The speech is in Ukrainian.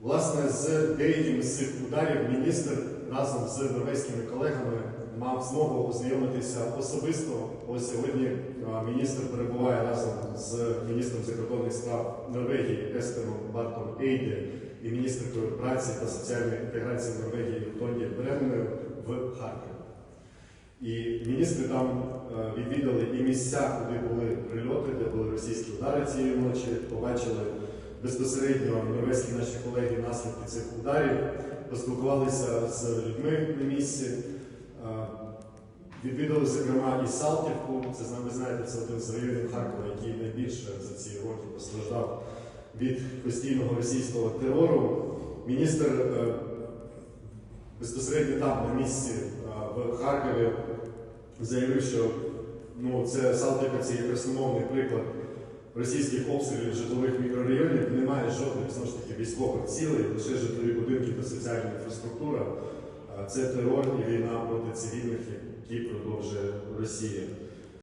Власне, з деякими з цих ударів міністр разом з норвезькими колегами мав змогу ознайомитися особисто. Ось сьогодні міністр перебуває разом з міністром закордонних справ Норвегії Естером Бартом Ейде і міністркою праці та соціальної інтеграції Норвегії Тонді Бренною в Харкові. І міністри там е, відвідали і місця, куди були прильоти, де були російські удари цієї ночі, побачили безпосередньо норвезькі наші колеги наслідки цих ударів, поспілкувалися з людьми на місці. Відвідали, зокрема, і Салтівку. Це ви знаєте, це один з районів Харкова, який найбільше за ці роки постраждав від постійного російського терору. Міністр е, безпосередньо там, на місці в Харкові, заявив, що ну, це Салтівка це є красномовний приклад російських обстрілів житлових мікрорайонів. Немає жодних знову ж таки військових цілей, лише житлові будинки та соціальна інфраструктура. Це терор і війна проти цивільних, які продовжує Росія.